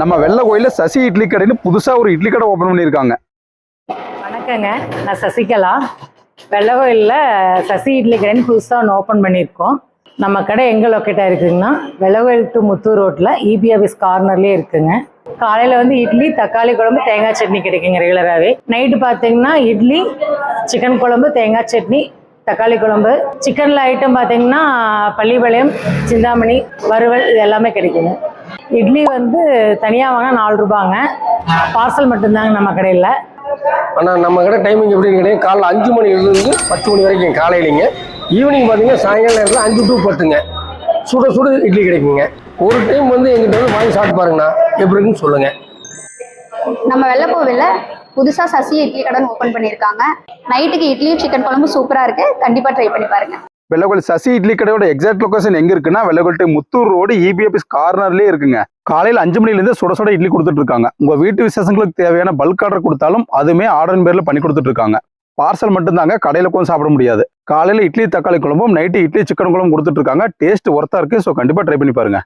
நம்ம வெள்ளை கோயில சசி இட்லி கடைன்னு புதுசா ஒரு இட்லி கடை ஓபன் பண்ணியிருக்காங்க. வணக்கங்க. நான் சசிகலா. வெள்ளகோயிலில் சசி இட்லி கடைன்னு புதுசாக ஒன்று ஓப்பன் பண்ணியிருக்கோம். நம்ம கடை எங்கே லொக்கேட் ஆயிருக்குங்கன்னா வெள்ளகோயில் டு முத்தூர் ரோட்டில் இபி ஆஃபீஸ் கார்னர்லேயே இருக்குங்க. காலையில் வந்து இட்லி தக்காளி குழம்பு தேங்காய் சட்னி கிடைக்குங்க ரெகுலராகவே நைட்டு பார்த்தீங்கன்னா இட்லி சிக்கன் குழம்பு தேங்காய் சட்னி தக்காளி குழம்பு. சிக்கனில் ஐட்டம் பார்த்தீங்கன்னா பள்ளிப்பாளையம் சிந்தாமணி வறுவல் இது எல்லாமே கிடைக்குங்க. இட்லி வந்து தனியாக வாங்கினா நாலு ரூபாங்க. பார்சல் மட்டும்தாங்க நம்ம கடையில். ஆனால் நம்ம கடை டைமிங் எப்படின்னு கேட்டீங்க காலைல அஞ்சு மணிலேருந்து பத்து மணி வரைக்கும் காலையிலைங்க. ஈவினிங் பார்த்தீங்கன்னா சாயங்காலம் நேரத்தில் அஞ்சு டு பத்துங்க. சுட சுட இட்லி கிடைக்குங்க. ஒரு டைம் வந்து எங்கிட்ட வந்து வாங்கி சாப்பிட்டு பாருங்கண்ணா. எப்படி இருக்குன்னு சொல்லுங்கள் நம்ம வெள்ளக்கோவில்ல புதுசா சசி இட்லி கடன் ஓபன் பண்ணியிருக்காங்க. நைட்டுக்கு இட்லியும் சிக்கன் குழம்பு சூப்பரா இருக்கு. கண்டிப்பா ட்ரை பண்ணி பாருங்க. வெள்ளக்கோல் சசி இட்லி கடையோட எக்ஸாக்ட் லொக்கேஷன் எங்க இருக்குன்னா Vellakoil Muthur road EB office கார்னர்லயே இருக்குங்க. காலையில அஞ்சு மணிலேருந்து சுட சுட இட்லி கொடுத்துட்டு இருக்காங்க. உங்க வீட்டு விசேஷங்களுக்கு தேவையான பல்க் ஆர்டர் கொடுத்தாலும் அதுவுமே ஆர்டர் பேர்ல பண்ணி கொடுத்துட்டு இருக்காங்க. பார்சல் மட்டும்தாங்க கடையில உட்காந்து சாப்பிட முடியாது. காலையில இட்லி தக்காளி குழம்பும் நைட்டு இட்லி சிக்கன் குழம்பும் கொடுத்துட்டு இருக்காங்க. டேஸ்ட் ஒர்த்தா இருக்கு ஸோ கண்டிப்பா ட்ரை பண்ணி பாருங்க.